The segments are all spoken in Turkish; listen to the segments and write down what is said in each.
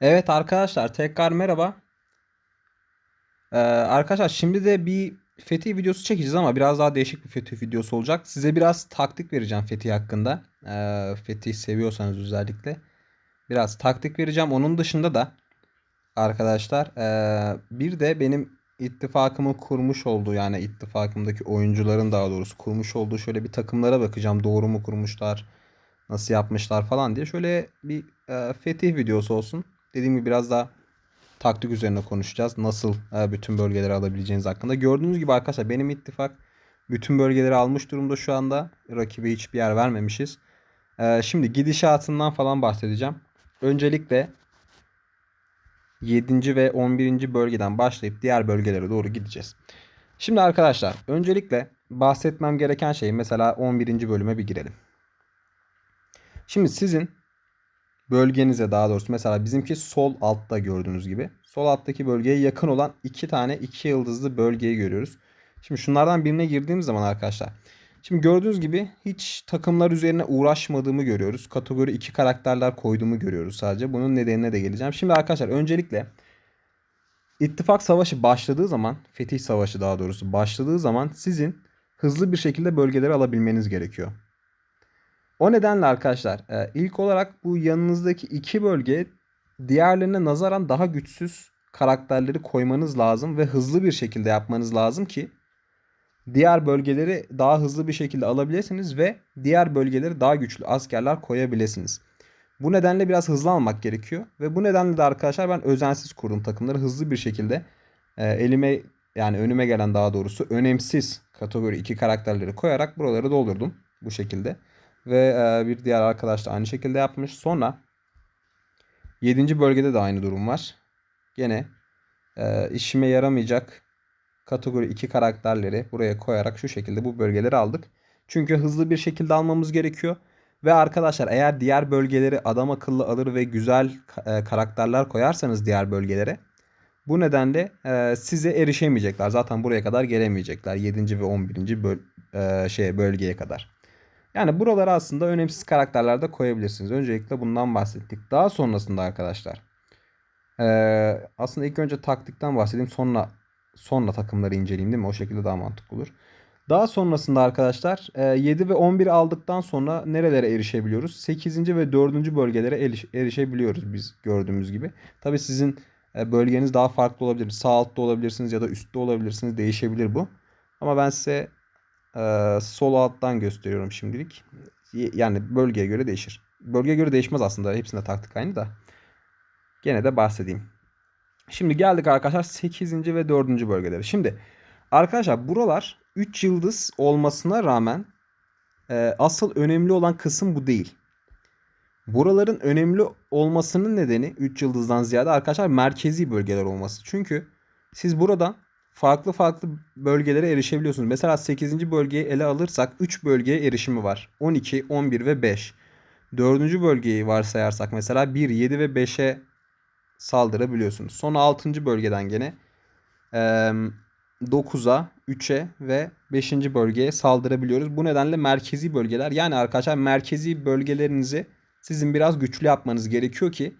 Evet arkadaşlar tekrar merhaba. Ee, arkadaşlar şimdi de bir Fetih videosu çekeceğiz ama biraz daha değişik bir Fetih videosu olacak. Size biraz taktik vereceğim Fetih hakkında. Ee, Fetih seviyorsanız özellikle. Biraz taktik vereceğim. Onun dışında da arkadaşlar ee, bir de benim ittifakımın kurmuş olduğu yani ittifakımdaki oyuncuların daha doğrusu kurmuş olduğu şöyle bir takımlara bakacağım. Doğru mu kurmuşlar? Nasıl yapmışlar falan diye. Şöyle bir ee, Fetih videosu olsun. Dediğim gibi biraz daha taktik üzerine konuşacağız. Nasıl e, bütün bölgeleri alabileceğiniz hakkında. Gördüğünüz gibi arkadaşlar benim ittifak bütün bölgeleri almış durumda şu anda. Rakibe hiçbir yer vermemişiz. E, şimdi gidişatından falan bahsedeceğim. Öncelikle 7. ve 11. bölgeden başlayıp diğer bölgelere doğru gideceğiz. Şimdi arkadaşlar öncelikle bahsetmem gereken şey mesela 11. bölüme bir girelim. Şimdi sizin bölgenize daha doğrusu mesela bizimki sol altta gördüğünüz gibi. Sol alttaki bölgeye yakın olan iki tane iki yıldızlı bölgeyi görüyoruz. Şimdi şunlardan birine girdiğimiz zaman arkadaşlar. Şimdi gördüğünüz gibi hiç takımlar üzerine uğraşmadığımı görüyoruz. Kategori 2 karakterler koyduğumu görüyoruz sadece. Bunun nedenine de geleceğim. Şimdi arkadaşlar öncelikle İttifak Savaşı başladığı zaman, Fetih Savaşı daha doğrusu başladığı zaman sizin hızlı bir şekilde bölgeleri alabilmeniz gerekiyor. O nedenle arkadaşlar e, ilk olarak bu yanınızdaki iki bölge diğerlerine nazaran daha güçsüz karakterleri koymanız lazım ve hızlı bir şekilde yapmanız lazım ki diğer bölgeleri daha hızlı bir şekilde alabilirsiniz ve diğer bölgeleri daha güçlü askerler koyabilirsiniz. Bu nedenle biraz hızlı almak gerekiyor ve bu nedenle de arkadaşlar ben özensiz kurdum takımları hızlı bir şekilde e, elime yani önüme gelen daha doğrusu önemsiz kategori 2 karakterleri koyarak buraları doldurdum bu şekilde. Ve e, bir diğer arkadaş da aynı şekilde yapmış. Sonra 7. bölgede de aynı durum var. Gene e, işime yaramayacak kategori 2 karakterleri buraya koyarak şu şekilde bu bölgeleri aldık. Çünkü hızlı bir şekilde almamız gerekiyor. Ve arkadaşlar eğer diğer bölgeleri adam akıllı alır ve güzel e, karakterler koyarsanız diğer bölgelere bu nedenle size erişemeyecekler. Zaten buraya kadar gelemeyecekler. 7. ve 11. Böl e, şey bölgeye kadar. Yani buralara aslında önemsiz karakterler de koyabilirsiniz. Öncelikle bundan bahsettik. Daha sonrasında arkadaşlar. Ee, aslında ilk önce taktikten bahsedeyim. Sonra sonra takımları inceleyeyim değil mi? O şekilde daha mantıklı olur. Daha sonrasında arkadaşlar 7 ve 11 aldıktan sonra nerelere erişebiliyoruz? 8. ve 4. bölgelere erişebiliyoruz biz gördüğümüz gibi. Tabi sizin bölgeniz daha farklı olabilir. Sağ altta olabilirsiniz ya da üstte olabilirsiniz. Değişebilir bu. Ama ben size ee, sol alttan gösteriyorum şimdilik. Yani bölgeye göre değişir. Bölgeye göre değişmez aslında. Hepsinde taktik aynı da. Gene de bahsedeyim. Şimdi geldik arkadaşlar 8. ve 4. bölgelere. Şimdi arkadaşlar buralar 3 yıldız olmasına rağmen e, asıl önemli olan kısım bu değil. Buraların önemli olmasının nedeni 3 yıldızdan ziyade arkadaşlar merkezi bölgeler olması. Çünkü siz buradan farklı farklı bölgelere erişebiliyorsunuz. Mesela 8. bölgeyi ele alırsak 3 bölgeye erişimi var. 12, 11 ve 5. 4. bölgeyi varsayarsak mesela 1, 7 ve 5'e saldırabiliyorsunuz. Sonra 6. bölgeden gene 9'a, 3'e ve 5. bölgeye saldırabiliyoruz. Bu nedenle merkezi bölgeler yani arkadaşlar merkezi bölgelerinizi sizin biraz güçlü yapmanız gerekiyor ki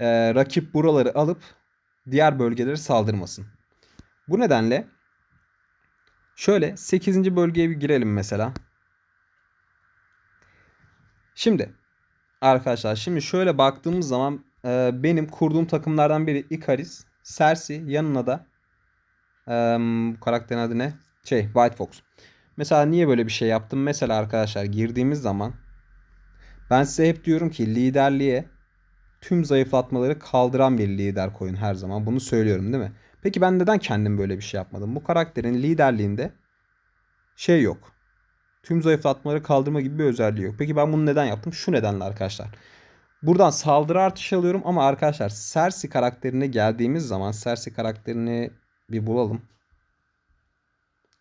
rakip buraları alıp diğer bölgeleri saldırmasın. Bu nedenle şöyle 8. bölgeye bir girelim mesela. Şimdi arkadaşlar şimdi şöyle baktığımız zaman e, benim kurduğum takımlardan biri Icaris, Cersei yanına da e, karakterin adı ne? Şey White Fox. Mesela niye böyle bir şey yaptım? Mesela arkadaşlar girdiğimiz zaman ben size hep diyorum ki liderliğe tüm zayıflatmaları kaldıran bir lider koyun her zaman. Bunu söylüyorum değil mi? Peki ben neden kendim böyle bir şey yapmadım? Bu karakterin liderliğinde şey yok. Tüm zayıflatmaları kaldırma gibi bir özelliği yok. Peki ben bunu neden yaptım? Şu nedenle arkadaşlar. Buradan saldırı artışı alıyorum ama arkadaşlar Cersei karakterine geldiğimiz zaman Cersei karakterini bir bulalım.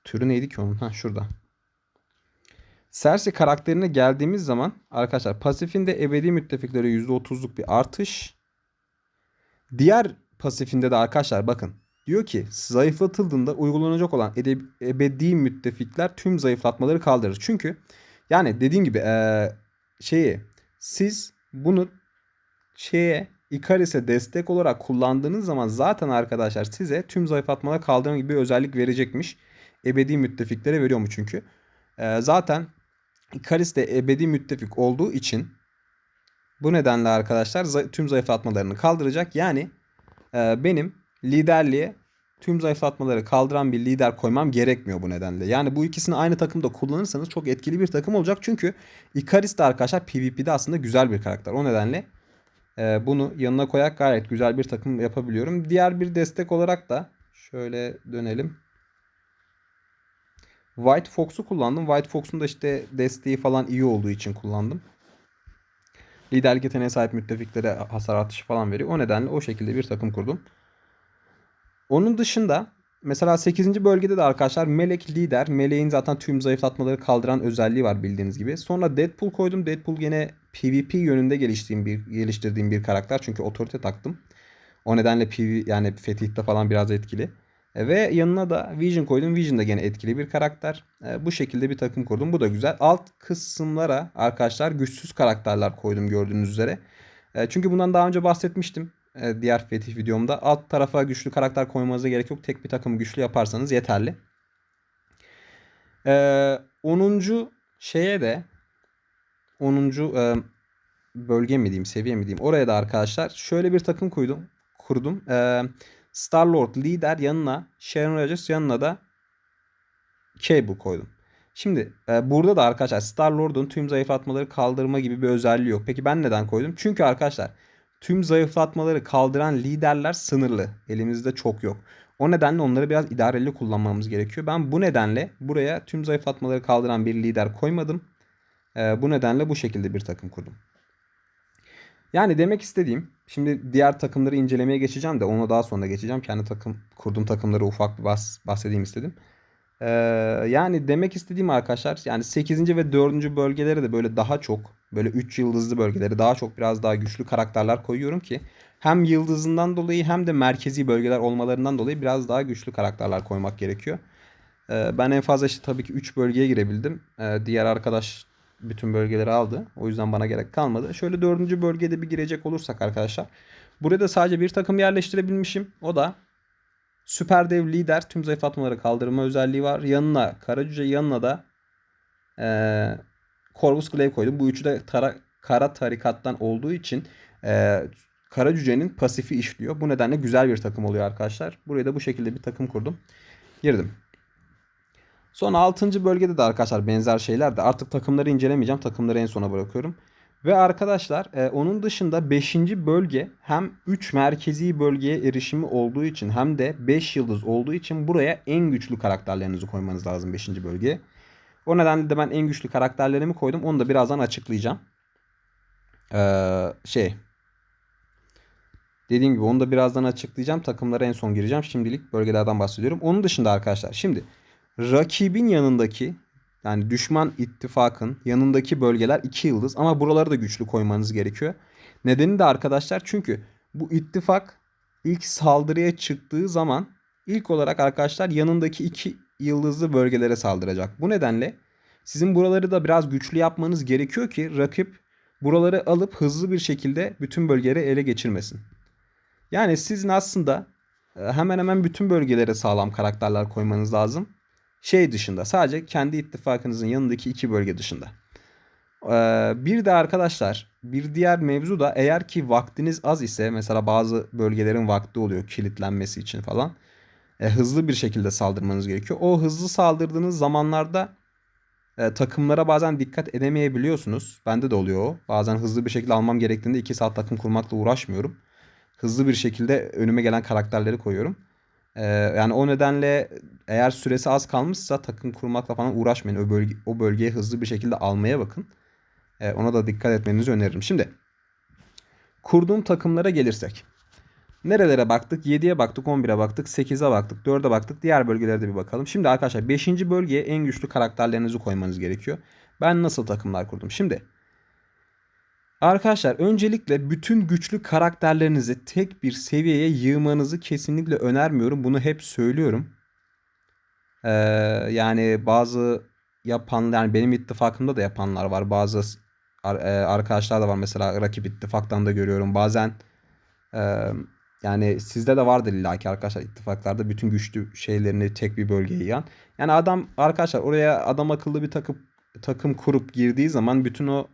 Türü neydi ki onun? Ha şurada. Cersei karakterine geldiğimiz zaman arkadaşlar pasifinde ebedi müttefikleri %30'luk bir artış. Diğer pasifinde de arkadaşlar bakın Diyor ki zayıflatıldığında uygulanacak olan ebedi müttefikler tüm zayıflatmaları kaldırır. Çünkü yani dediğim gibi ee, şeyi siz bunu şeye Icaris'e destek olarak kullandığınız zaman zaten arkadaşlar size tüm zayıflatmalar kaldırma gibi bir özellik verecekmiş. Ebedi müttefiklere veriyor mu çünkü. Ee, zaten Icaris de ebedi müttefik olduğu için bu nedenle arkadaşlar tüm zayıflatmalarını kaldıracak. Yani e, benim liderliğe tüm zayıflatmaları kaldıran bir lider koymam gerekmiyor bu nedenle. Yani bu ikisini aynı takımda kullanırsanız çok etkili bir takım olacak. Çünkü Icaris de arkadaşlar PvP'de aslında güzel bir karakter. O nedenle e, bunu yanına koyarak gayet güzel bir takım yapabiliyorum. Diğer bir destek olarak da şöyle dönelim. White Fox'u kullandım. White Fox'un da işte desteği falan iyi olduğu için kullandım. Liderlik yeteneğine sahip müttefiklere hasar atışı falan veriyor. O nedenle o şekilde bir takım kurdum. Onun dışında mesela 8. bölgede de arkadaşlar Melek lider. Meleğin zaten tüm zayıflatmaları kaldıran özelliği var bildiğiniz gibi. Sonra Deadpool koydum. Deadpool gene PvP yönünde geliştirdiğim bir geliştirdiğim bir karakter. Çünkü otorite taktım. O nedenle PV yani fetihte falan biraz etkili. E, Ve yanına da Vision koydum. Vision da gene etkili bir karakter. E, Bu şekilde bir takım kurdum. Bu da güzel. Alt kısımlara arkadaşlar güçsüz karakterler koydum gördüğünüz üzere. E, Çünkü bundan daha önce bahsetmiştim. E, Diğer fetih videomda. Alt tarafa güçlü karakter koymanıza gerek yok. Tek bir takım güçlü yaparsanız yeterli. E, 10. şeye de 10. e, bölge mi diyeyim, seviye mi diyeyim. Oraya da arkadaşlar şöyle bir takım koydum. Kurdum. E, Star Lord lider yanına Sharon Rogers yanına da Cable koydum. Şimdi e, burada da arkadaşlar Star Lord'un tüm zayıflatmaları kaldırma gibi bir özelliği yok. Peki ben neden koydum? Çünkü arkadaşlar tüm zayıflatmaları kaldıran liderler sınırlı. Elimizde çok yok. O nedenle onları biraz idareli kullanmamız gerekiyor. Ben bu nedenle buraya tüm zayıflatmaları kaldıran bir lider koymadım. E, bu nedenle bu şekilde bir takım kurdum. Yani demek istediğim şimdi diğer takımları incelemeye geçeceğim de ona daha sonra geçeceğim. Kendi takım kurduğum takımları ufak bir bahs bahsedeyim istedim. Ee, yani demek istediğim arkadaşlar yani 8. ve 4. bölgelere de böyle daha çok böyle 3 yıldızlı bölgeleri daha çok biraz daha güçlü karakterler koyuyorum ki hem yıldızından dolayı hem de merkezi bölgeler olmalarından dolayı biraz daha güçlü karakterler koymak gerekiyor. Ee, ben en fazla işte tabii ki 3 bölgeye girebildim. Ee, diğer arkadaş bütün bölgeleri aldı. O yüzden bana gerek kalmadı. Şöyle dördüncü bölgede bir girecek olursak arkadaşlar. Buraya da sadece bir takım yerleştirebilmişim. O da Süper Dev Lider tüm zayıflatmaları kaldırma özelliği var. Yanına Kara Cüce yanına da eee Corvus Glaive koydum. Bu üçü de tara, kara tarikattan olduğu için eee Kara Cüce'nin pasifi işliyor. Bu nedenle güzel bir takım oluyor arkadaşlar. Buraya da bu şekilde bir takım kurdum. Girdim. Sonra 6. bölgede de arkadaşlar benzer şeyler de artık takımları incelemeyeceğim. Takımları en sona bırakıyorum. Ve arkadaşlar e, onun dışında 5. bölge hem 3 merkezi bölgeye erişimi olduğu için hem de 5 yıldız olduğu için buraya en güçlü karakterlerinizi koymanız lazım 5. bölgeye. O nedenle de ben en güçlü karakterlerimi koydum. Onu da birazdan açıklayacağım. Ee, şey Dediğim gibi onu da birazdan açıklayacağım. Takımlara en son gireceğim. Şimdilik bölgelerden bahsediyorum. Onun dışında arkadaşlar şimdi rakibin yanındaki yani düşman ittifakın yanındaki bölgeler 2 yıldız ama buraları da güçlü koymanız gerekiyor. Nedeni de arkadaşlar çünkü bu ittifak ilk saldırıya çıktığı zaman ilk olarak arkadaşlar yanındaki 2 yıldızlı bölgelere saldıracak. Bu nedenle sizin buraları da biraz güçlü yapmanız gerekiyor ki rakip buraları alıp hızlı bir şekilde bütün bölgeleri ele geçirmesin. Yani sizin aslında e, hemen hemen bütün bölgelere sağlam karakterler koymanız lazım. Şey dışında sadece kendi ittifakınızın yanındaki iki bölge dışında. Ee, bir de arkadaşlar bir diğer mevzu da eğer ki vaktiniz az ise mesela bazı bölgelerin vakti oluyor kilitlenmesi için falan. E, hızlı bir şekilde saldırmanız gerekiyor. O hızlı saldırdığınız zamanlarda e, takımlara bazen dikkat edemeyebiliyorsunuz. Bende de oluyor o. Bazen hızlı bir şekilde almam gerektiğinde 2 saat takım kurmakla uğraşmıyorum. Hızlı bir şekilde önüme gelen karakterleri koyuyorum. Ee, yani o nedenle eğer süresi az kalmışsa takım kurmakla falan uğraşmayın. O, bölge, o bölgeye hızlı bir şekilde almaya bakın. Ee, ona da dikkat etmenizi öneririm. Şimdi kurduğum takımlara gelirsek. Nerelere baktık? 7'ye baktık, 11'e baktık, 8'e baktık, 4'e baktık. Diğer bölgelere de bir bakalım. Şimdi arkadaşlar 5. bölgeye en güçlü karakterlerinizi koymanız gerekiyor. Ben nasıl takımlar kurdum? Şimdi Arkadaşlar öncelikle bütün güçlü karakterlerinizi tek bir seviyeye yığmanızı kesinlikle önermiyorum. Bunu hep söylüyorum. Ee, yani bazı yapan yani benim ittifakımda da yapanlar var. Bazı e, arkadaşlar da var mesela rakip ittifaktan da görüyorum. Bazen Ee, yani sizde de vardır illaki arkadaşlar ittifaklarda bütün güçlü şeylerini tek bir bölgeye yığan. Yani adam arkadaşlar oraya adam akıllı bir takım takım kurup girdiği zaman bütün o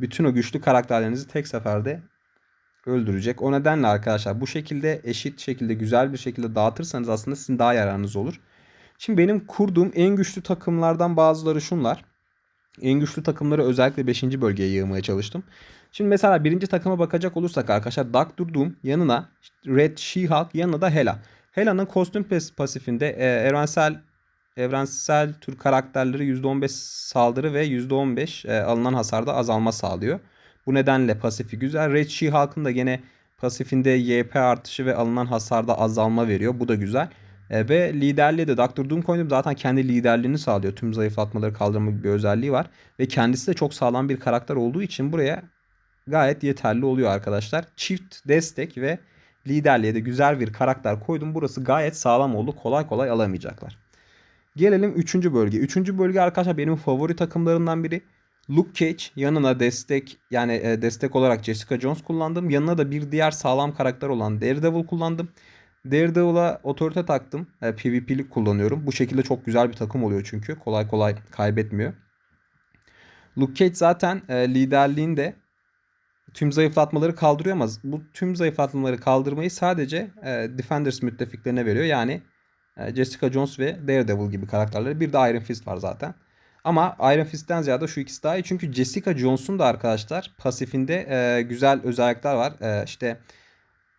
bütün o güçlü karakterlerinizi tek seferde öldürecek. O nedenle arkadaşlar bu şekilde eşit şekilde güzel bir şekilde dağıtırsanız aslında sizin daha yararınız olur. Şimdi benim kurduğum en güçlü takımlardan bazıları şunlar. En güçlü takımları özellikle 5. bölgeye yığmaya çalıştım. Şimdi mesela birinci takıma bakacak olursak arkadaşlar Doctor Doom yanına Red She-Hulk yanına da Hela. Hela'nın kostüm pasifinde e, evrensel evrensel tür karakterleri %15 saldırı ve %15 e, alınan hasarda azalma sağlıyor. Bu nedenle pasifi güzel. Red She-Hulk'ın da gene pasifinde YP artışı ve alınan hasarda azalma veriyor. Bu da güzel. E, ve liderliği de Dr. Doom zaten kendi liderliğini sağlıyor. Tüm zayıflatmaları kaldırma gibi bir özelliği var. Ve kendisi de çok sağlam bir karakter olduğu için buraya gayet yeterli oluyor arkadaşlar. Çift destek ve liderliğe de güzel bir karakter koydum. Burası gayet sağlam oldu. Kolay kolay alamayacaklar. Gelelim 3. bölge. 3. bölge arkadaşlar benim favori takımlarından biri. Luke Cage yanına destek yani e, destek olarak Jessica Jones kullandım. Yanına da bir diğer sağlam karakter olan Daredevil kullandım. Daredevil'a otorite taktım. E, PvP'lik kullanıyorum. Bu şekilde çok güzel bir takım oluyor çünkü. Kolay kolay kaybetmiyor. Luke Cage zaten e, liderliğinde tüm zayıflatmaları kaldırıyor ama bu tüm zayıflatmaları kaldırmayı sadece e, Defenders müttefiklerine veriyor. Yani e, Jessica Jones ve Daredevil gibi karakterleri. Bir de Iron Fist var zaten. Ama Iron Fist'ten ziyade şu ikisi daha iyi. Çünkü Jessica Jones'un da arkadaşlar pasifinde e, güzel özellikler var. E, işte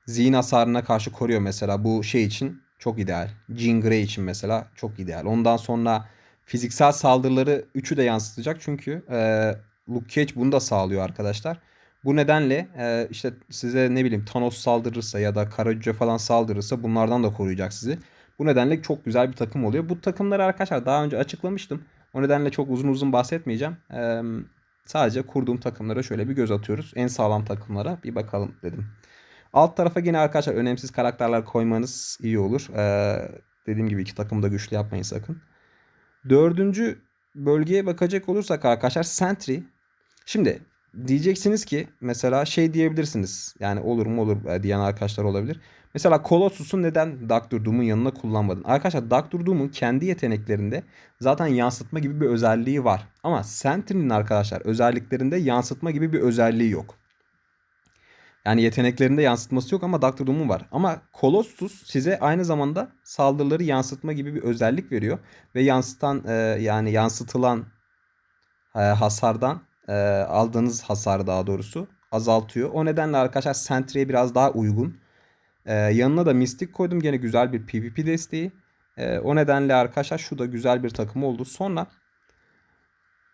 zihin hasarına karşı koruyor mesela. Bu şey için çok ideal. Jean Grey için mesela çok ideal. Ondan sonra fiziksel saldırıları 3'ü de yansıtacak. Çünkü e, Luke Cage bunu da sağlıyor arkadaşlar. Bu nedenle e, işte size ne bileyim Thanos saldırırsa ya da Kara falan saldırırsa bunlardan da koruyacak sizi. Bu nedenle çok güzel bir takım oluyor. Bu takımları arkadaşlar daha önce açıklamıştım. O nedenle çok uzun uzun bahsetmeyeceğim. Ee, sadece kurduğum takımlara şöyle bir göz atıyoruz. En sağlam takımlara bir bakalım dedim. Alt tarafa yine arkadaşlar önemsiz karakterler koymanız iyi olur. Ee, dediğim gibi iki takımı da güçlü yapmayın sakın. Dördüncü bölgeye bakacak olursak arkadaşlar Sentry. Şimdi diyeceksiniz ki mesela şey diyebilirsiniz. Yani olur mu olur diyen arkadaşlar olabilir. Mesela Colossus'u neden Doctor Doom'un yanına kullanmadın? Arkadaşlar Doctor Doom'un kendi yeteneklerinde zaten yansıtma gibi bir özelliği var. Ama Sentry'nin arkadaşlar özelliklerinde yansıtma gibi bir özelliği yok. Yani yeteneklerinde yansıtması yok ama Doctor Doom'un var. Ama Colossus size aynı zamanda saldırıları yansıtma gibi bir özellik veriyor. Ve yansıtan e, yani yansıtılan e, hasardan e, aldığınız hasarı daha doğrusu azaltıyor. O nedenle arkadaşlar Sentry'e biraz daha uygun. E, yanına da Mystic koydum. Gene güzel bir PvP desteği. E, o nedenle arkadaşlar şu da güzel bir takım oldu. Sonra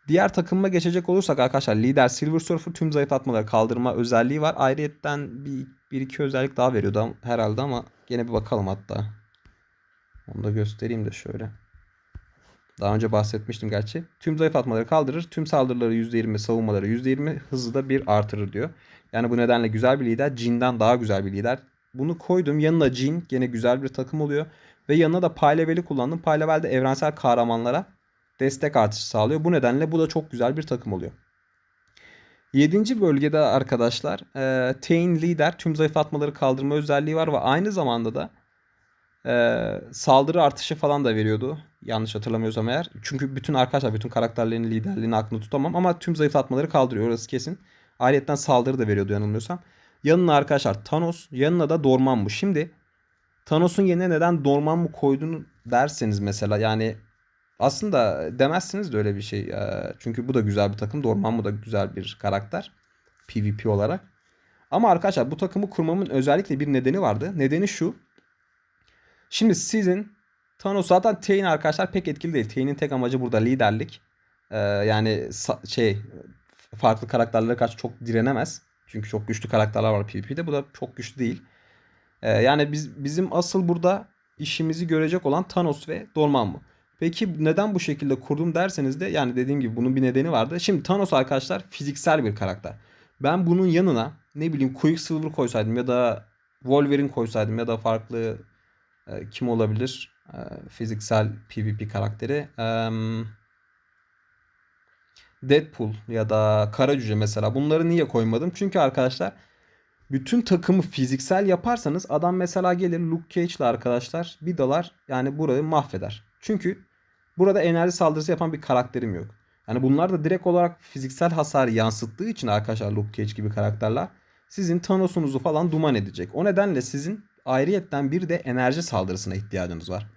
diğer takımıma geçecek olursak arkadaşlar lider Silver Surfer tüm zayıflatmaları kaldırma özelliği var. Ayrıyetten bir, bir iki özellik daha veriyordu herhalde ama gene bir bakalım hatta. Onu da göstereyim de şöyle. Daha önce bahsetmiştim gerçi. Tüm zayıf atmaları kaldırır. Tüm saldırıları %20, savunmaları %20, hızı da bir artırır diyor. Yani bu nedenle güzel bir lider. Jin'den daha güzel bir lider. Bunu koydum. Yanına Jin gene güzel bir takım oluyor. Ve yanına da Pay Level'i kullandım. Pay Level de evrensel kahramanlara destek artışı sağlıyor. Bu nedenle bu da çok güzel bir takım oluyor. 7. bölgede arkadaşlar e, Tain Lider tüm zayıf atmaları kaldırma özelliği var ve aynı zamanda da e, saldırı artışı falan da veriyordu. Yanlış hatırlamıyorsam eğer. Çünkü bütün arkadaşlar bütün karakterlerin liderliğini aklımda tutamam ama tüm zayıflatmaları kaldırıyor orası kesin. Ayrıca saldırı da veriyordu yanılmıyorsam. Yanına arkadaşlar Thanos yanına da Dormammu. Şimdi Thanos'un yerine neden Dormammu koyduğunu derseniz mesela yani aslında demezsiniz de öyle bir şey. Çünkü bu da güzel bir takım. Dormammu da güzel bir karakter. PvP olarak. Ama arkadaşlar bu takımı kurmamın özellikle bir nedeni vardı. Nedeni şu. Şimdi sizin Thanos zaten Tain arkadaşlar pek etkili değil. Tain'in tek amacı burada liderlik. Yani şey farklı karakterlere karşı çok direnemez. Çünkü çok güçlü karakterler var PvP'de. Bu da çok güçlü değil. Yani biz bizim asıl burada işimizi görecek olan Thanos ve Dormammu. Peki neden bu şekilde kurdum derseniz de yani dediğim gibi bunun bir nedeni vardı. Şimdi Thanos arkadaşlar fiziksel bir karakter. Ben bunun yanına ne bileyim Quicksilver koysaydım ya da Wolverine koysaydım ya da farklı e, kim olabilir? E, fiziksel PvP karakteri. E, Deadpool ya da Kara Cüce mesela. Bunları niye koymadım? Çünkü arkadaşlar bütün takımı fiziksel yaparsanız adam mesela gelir Luke Cage'la arkadaşlar bir dalar yani burayı mahveder. Çünkü burada enerji saldırısı yapan bir karakterim yok. Yani bunlar da direkt olarak fiziksel hasarı yansıttığı için arkadaşlar Luke Cage gibi karakterler sizin Thanos'unuzu falan duman edecek. O nedenle sizin ayrıyetten bir de enerji saldırısına ihtiyacınız var.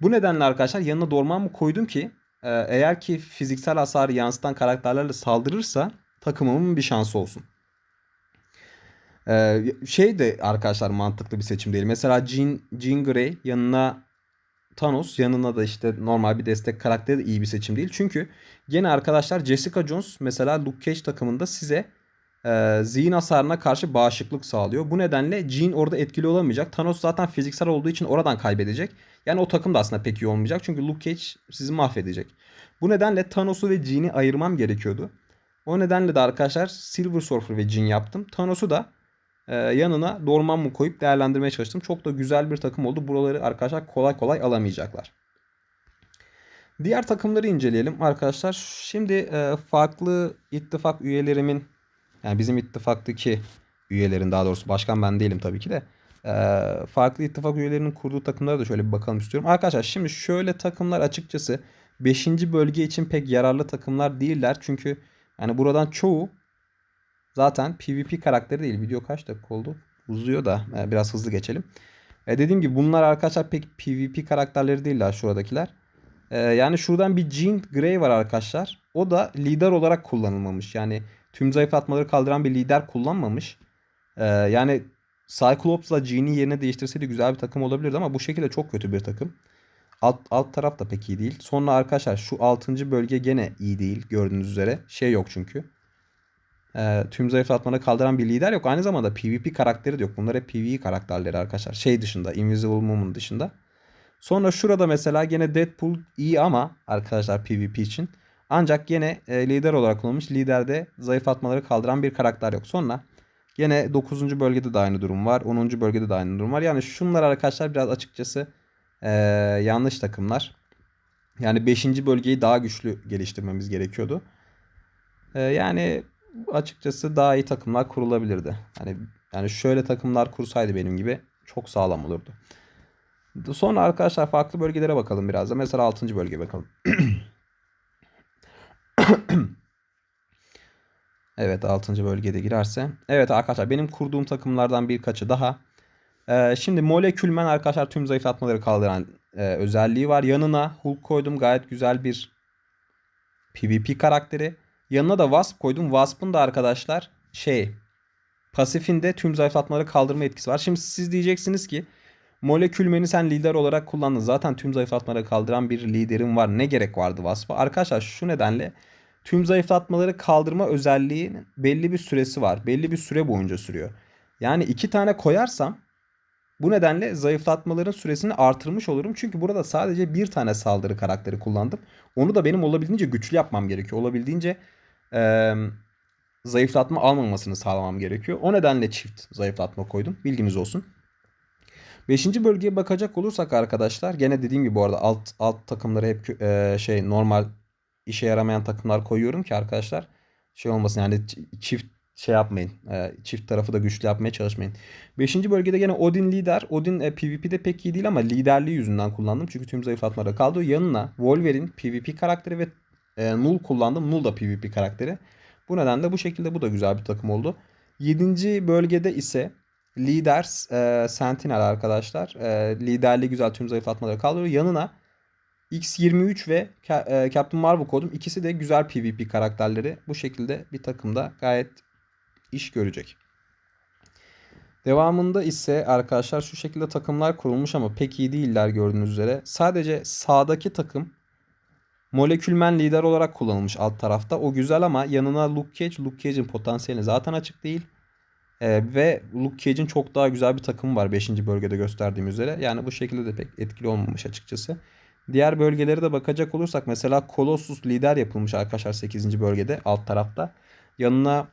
Bu nedenle arkadaşlar yanına Dorman koydum ki e, eğer ki fiziksel hasarı yansıtan karakterlerle saldırırsa takımımın bir şansı olsun. Ee, şey de arkadaşlar mantıklı bir seçim değil. Mesela Jean, Jean Grey yanına Thanos yanına da işte normal bir destek karakteri de iyi bir seçim değil. Çünkü gene arkadaşlar Jessica Jones mesela Luke Cage takımında size e, zihin hasarına karşı bağışıklık sağlıyor. Bu nedenle Jean orada etkili olamayacak. Thanos zaten fiziksel olduğu için oradan kaybedecek. Yani o takım da aslında pek iyi olmayacak. Çünkü Luke Cage sizi mahvedecek. Bu nedenle Thanos'u ve Jean'i ayırmam gerekiyordu. O nedenle de arkadaşlar Silver Surfer ve Jean yaptım. Thanos'u da e, yanına Dormammu koyup değerlendirmeye çalıştım. Çok da güzel bir takım oldu. Buraları arkadaşlar kolay kolay alamayacaklar. Diğer takımları inceleyelim arkadaşlar. Şimdi e, farklı ittifak üyelerimin yani bizim ittifaktaki üyelerin daha doğrusu başkan ben değilim tabii ki de e, farklı ittifak üyelerinin kurduğu takımlara da şöyle bir bakalım istiyorum. Arkadaşlar şimdi şöyle takımlar açıkçası 5. bölge için pek yararlı takımlar değiller. Çünkü yani buradan çoğu zaten PvP karakteri değil. Video kaç dakika oldu? Uzuyor da e, biraz hızlı geçelim. E, dediğim gibi bunlar arkadaşlar pek PvP karakterleri değiller şuradakiler. E, yani şuradan bir Jean Grey var arkadaşlar. O da lider olarak kullanılmamış. Yani tüm zayıflatmaları kaldıran bir lider kullanmamış. E, yani Cyclops'la Jean'i yerine değiştirseydi güzel bir takım olabilirdi ama bu şekilde çok kötü bir takım. Alt, alt taraf da pek iyi değil. Sonra arkadaşlar şu 6. bölge gene iyi değil gördüğünüz üzere. Şey yok çünkü. Ee, tüm zayıflatmanı kaldıran bir lider yok. Aynı zamanda PvP karakteri de yok. Bunlar hep PvE karakterleri arkadaşlar. Şey dışında Invisible Woman dışında. Sonra şurada mesela gene Deadpool iyi ama arkadaşlar PvP için. Ancak gene e, lider olarak kullanılmış. Liderde zayıflatmaları kaldıran bir karakter yok. Sonra gene 9. bölgede de aynı durum var. 10. bölgede de aynı durum var. Yani şunlar arkadaşlar biraz açıkçası ee, yanlış takımlar. Yani 5. bölgeyi daha güçlü geliştirmemiz gerekiyordu. Ee, yani açıkçası daha iyi takımlar kurulabilirdi. Hani yani şöyle takımlar kursaydı benim gibi çok sağlam olurdu. Sonra arkadaşlar farklı bölgelere bakalım biraz da. Mesela 6. bölgeye bakalım. evet 6. bölgede girerse. Evet arkadaşlar benim kurduğum takımlardan birkaçı daha. Ee, şimdi molekülmen arkadaşlar tüm zayıflatmaları kaldıran e, özelliği var. Yanına Hulk koydum. Gayet güzel bir PvP karakteri. Yanına da Wasp koydum. Wasp'ın da arkadaşlar şey pasifinde tüm zayıflatmaları kaldırma etkisi var. Şimdi siz diyeceksiniz ki molekülmeni sen lider olarak kullandın. Zaten tüm zayıflatmaları kaldıran bir liderin var. Ne gerek vardı Wasp'a? Arkadaşlar şu nedenle tüm zayıflatmaları kaldırma özelliğinin belli bir süresi var. Belli bir süre boyunca sürüyor. Yani iki tane koyarsam bu nedenle zayıflatmaların süresini artırmış olurum. Çünkü burada sadece bir tane saldırı karakteri kullandım. Onu da benim olabildiğince güçlü yapmam gerekiyor. Olabildiğince e, zayıflatma almamasını sağlamam gerekiyor. O nedenle çift zayıflatma koydum. Bilginiz olsun. Beşinci bölgeye bakacak olursak arkadaşlar gene dediğim gibi bu arada alt alt takımları hep e, şey normal işe yaramayan takımlar koyuyorum ki arkadaşlar şey olmasın yani çift şey yapmayın. E, çift tarafı da güçlü yapmaya çalışmayın. Beşinci bölgede gene Odin lider. Odin e, PvP'de pek iyi değil ama liderliği yüzünden kullandım. Çünkü tüm zayıflatmaları kaldı. Yanına Wolverine PvP karakteri ve e, Null kullandım. Null da PvP karakteri. Bu nedenle bu şekilde bu da güzel bir takım oldu. Yedinci bölgede ise lider e, Sentinel arkadaşlar. E, liderliği güzel tüm zayıflatmaları kaldırıyor. Yanına X23 ve e, Captain Marvel kodum. İkisi de güzel PvP karakterleri. Bu şekilde bir takımda gayet iş görecek. Devamında ise arkadaşlar şu şekilde takımlar kurulmuş ama pek iyi değiller gördüğünüz üzere. Sadece sağdaki takım molekülmen lider olarak kullanılmış alt tarafta. O güzel ama yanına Luke Cage. Luke Cage'in potansiyeli zaten açık değil. Ee, ve Luke Cage'in çok daha güzel bir takımı var 5. bölgede gösterdiğim üzere. Yani bu şekilde de pek etkili olmamış açıkçası. Diğer bölgelere de bakacak olursak mesela Colossus lider yapılmış arkadaşlar 8. bölgede alt tarafta. Yanına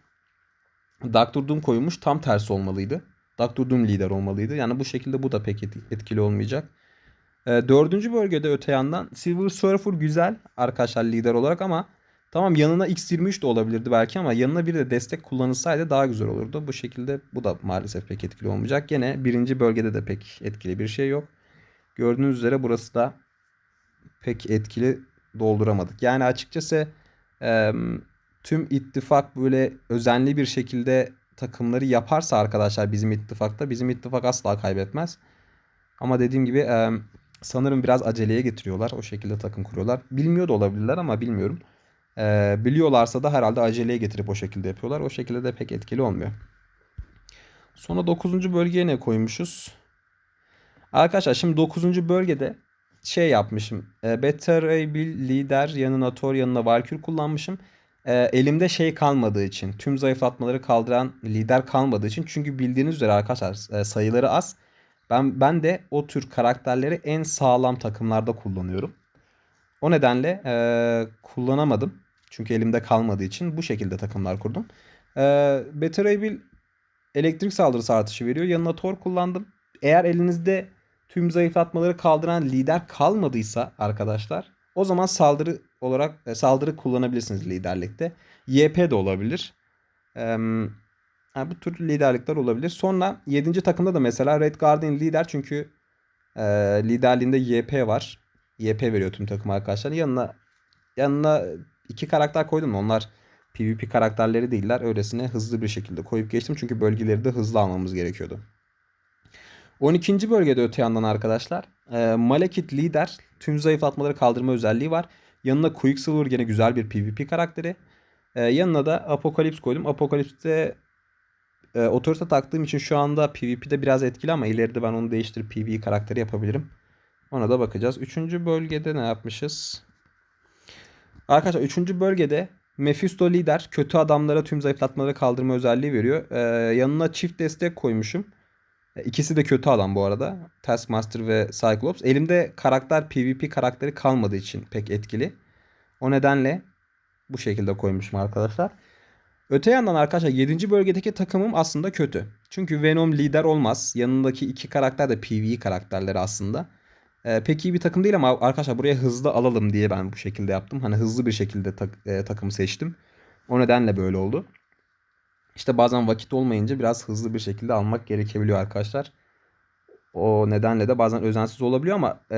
Doctor Doom koyulmuş tam tersi olmalıydı. Doctor Doom lider olmalıydı. Yani bu şekilde bu da pek etkili olmayacak. E, dördüncü bölgede öte yandan Silver Surfer güzel arkadaşlar lider olarak ama Tamam yanına X23 de olabilirdi belki ama yanına bir de destek kullanılsaydı daha güzel olurdu. Bu şekilde bu da maalesef pek etkili olmayacak. Gene birinci bölgede de pek etkili bir şey yok. Gördüğünüz üzere burası da pek etkili dolduramadık. Yani açıkçası e, tüm ittifak böyle özenli bir şekilde takımları yaparsa arkadaşlar bizim ittifakta bizim ittifak asla kaybetmez. Ama dediğim gibi sanırım biraz aceleye getiriyorlar. O şekilde takım kuruyorlar. Bilmiyor da olabilirler ama bilmiyorum. E, biliyorlarsa da herhalde aceleye getirip o şekilde yapıyorlar. O şekilde de pek etkili olmuyor. Sonra 9. bölgeye ne koymuşuz? Arkadaşlar şimdi 9. bölgede şey yapmışım. E, Better Able Lider yanına Thor yanına Valkyrie kullanmışım. E, elimde şey kalmadığı için tüm zayıflatmaları kaldıran lider kalmadığı için çünkü bildiğiniz üzere arkadaşlar e, sayıları az. Ben ben de o tür karakterleri en sağlam takımlarda kullanıyorum. O nedenle e, kullanamadım. Çünkü elimde kalmadığı için bu şekilde takımlar kurdum. E, Better elektrik saldırısı artışı veriyor. Yanına Thor kullandım. Eğer elinizde tüm zayıflatmaları kaldıran lider kalmadıysa arkadaşlar o zaman saldırı olarak e, saldırı kullanabilirsiniz liderlikte. YP de olabilir. Ee, yani bu tür liderlikler olabilir. Sonra 7. takımda da mesela Red Guardian lider çünkü e, liderliğinde YP var. YP veriyor tüm takım arkadaşlar. Yanına yanına iki karakter koydum. Onlar PvP karakterleri değiller. Öylesine hızlı bir şekilde koyup geçtim. Çünkü bölgeleri de hızlı almamız gerekiyordu. 12. bölgede öte yandan arkadaşlar e, Malekith lider tüm zayıflatmaları kaldırma özelliği var. Yanına Quicksilver gene güzel bir PvP karakteri. E, yanına da Apocalypse koydum. Apocalypse'de e, otorite taktığım için şu anda PvP'de biraz etkili ama ileride ben onu değiştirip PvE karakteri yapabilirim. Ona da bakacağız. 3. bölgede ne yapmışız? Arkadaşlar 3. bölgede Mephisto lider kötü adamlara tüm zayıflatmaları kaldırma özelliği veriyor. Ee, yanına çift destek koymuşum. İkisi de kötü adam bu arada. Taskmaster ve Cyclops. Elimde karakter PvP karakteri kalmadığı için pek etkili. O nedenle bu şekilde koymuşum arkadaşlar. Öte yandan arkadaşlar 7. bölgedeki takımım aslında kötü. Çünkü Venom lider olmaz. Yanındaki iki karakter de PvE karakterleri aslında. Ee, pek iyi bir takım değil ama arkadaşlar buraya hızlı alalım diye ben bu şekilde yaptım. Hani hızlı bir şekilde tak, e, takım seçtim. O nedenle böyle oldu. İşte bazen vakit olmayınca biraz hızlı bir şekilde almak gerekebiliyor arkadaşlar. O nedenle de bazen özensiz olabiliyor ama e,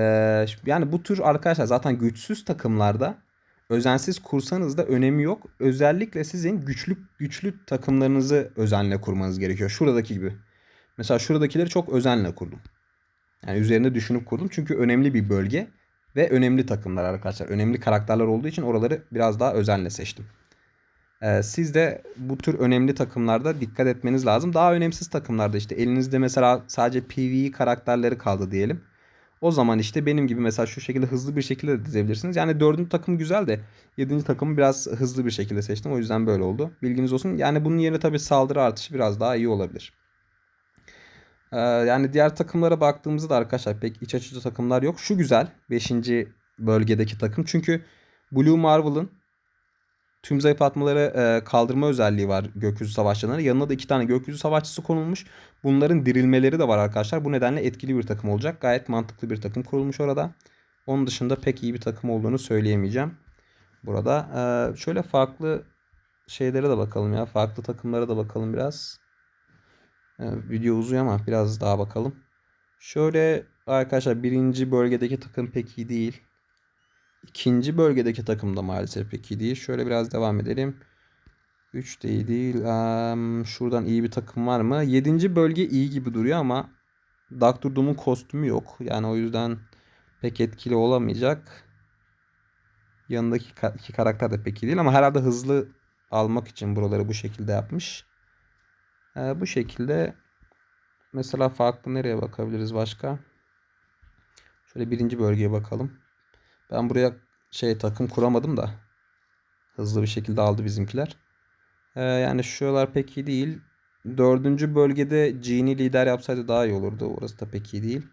yani bu tür arkadaşlar zaten güçsüz takımlarda özensiz kursanız da önemi yok. Özellikle sizin güçlü güçlü takımlarınızı özenle kurmanız gerekiyor. Şuradaki gibi. Mesela şuradakileri çok özenle kurdum. Yani üzerinde düşünüp kurdum. Çünkü önemli bir bölge ve önemli takımlar arkadaşlar. Önemli karakterler olduğu için oraları biraz daha özenle seçtim. Ee, siz de bu tür önemli takımlarda dikkat etmeniz lazım. Daha önemsiz takımlarda işte elinizde mesela sadece PvE karakterleri kaldı diyelim. O zaman işte benim gibi mesela şu şekilde hızlı bir şekilde de dizebilirsiniz. Yani dördüncü takım güzel de yedinci takımı biraz hızlı bir şekilde seçtim. O yüzden böyle oldu. Bilginiz olsun. Yani bunun yerine tabii saldırı artışı biraz daha iyi olabilir. Ee, yani diğer takımlara baktığımızda da arkadaşlar pek iç açıcı takımlar yok. Şu güzel. Beşinci bölgedeki takım. Çünkü Blue Marvel'ın tüm zayıflatmaları e, kaldırma özelliği var gökyüzü savaşçılarına. Yanına da iki tane gökyüzü savaşçısı konulmuş. Bunların dirilmeleri de var arkadaşlar. Bu nedenle etkili bir takım olacak. Gayet mantıklı bir takım kurulmuş orada. Onun dışında pek iyi bir takım olduğunu söyleyemeyeceğim. Burada e, şöyle farklı şeylere de bakalım ya. Farklı takımlara da bakalım biraz. E, video uzuyor ama biraz daha bakalım. Şöyle arkadaşlar birinci bölgedeki takım pek iyi değil. İkinci bölgedeki takım da maalesef pek iyi değil. Şöyle biraz devam edelim. 3 de iyi değil. Um, şuradan iyi bir takım var mı? 7. bölge iyi gibi duruyor ama Doctor Doom'un kostümü yok. Yani o yüzden pek etkili olamayacak. Yanındaki iki karakter de pek iyi değil ama herhalde hızlı almak için buraları bu şekilde yapmış. Ee, bu şekilde mesela farklı nereye bakabiliriz başka? Şöyle birinci bölgeye bakalım. Ben buraya şey takım kuramadım da. Hızlı bir şekilde aldı bizimkiler. Ee, yani şuralar pek iyi değil. Dördüncü bölgede Genie lider yapsaydı daha iyi olurdu. Orası da pek iyi değil.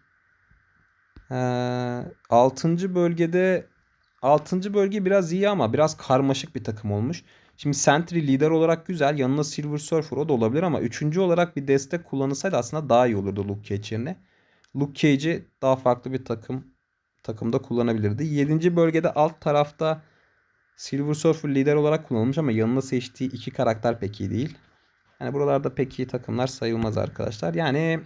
Ee, altıncı bölgede altıncı bölge biraz iyi ama biraz karmaşık bir takım olmuş. Şimdi Sentry lider olarak güzel. Yanına Silver Surfer o da olabilir ama üçüncü olarak bir destek kullanılsaydı aslında daha iyi olurdu Luke Cage yerine. Luke Cage'i daha farklı bir takım takımda kullanabilirdi. 7. bölgede alt tarafta Silver Surfer lider olarak kullanılmış ama yanına seçtiği iki karakter pek iyi değil. Yani buralarda pek iyi takımlar sayılmaz arkadaşlar. Yani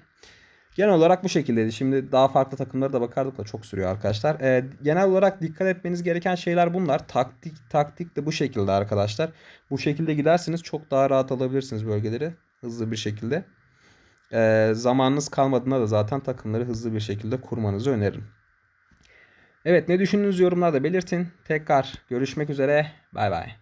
genel olarak bu şekildeydi. Şimdi daha farklı takımlara da bakardık da çok sürüyor arkadaşlar. Ee, genel olarak dikkat etmeniz gereken şeyler bunlar. Taktik taktik de bu şekilde arkadaşlar. Bu şekilde giderseniz çok daha rahat alabilirsiniz bölgeleri hızlı bir şekilde. Ee, zamanınız kalmadığında da zaten takımları hızlı bir şekilde kurmanızı öneririm. Evet ne düşündüğünüzü yorumlarda belirtin. Tekrar görüşmek üzere. Bay bay.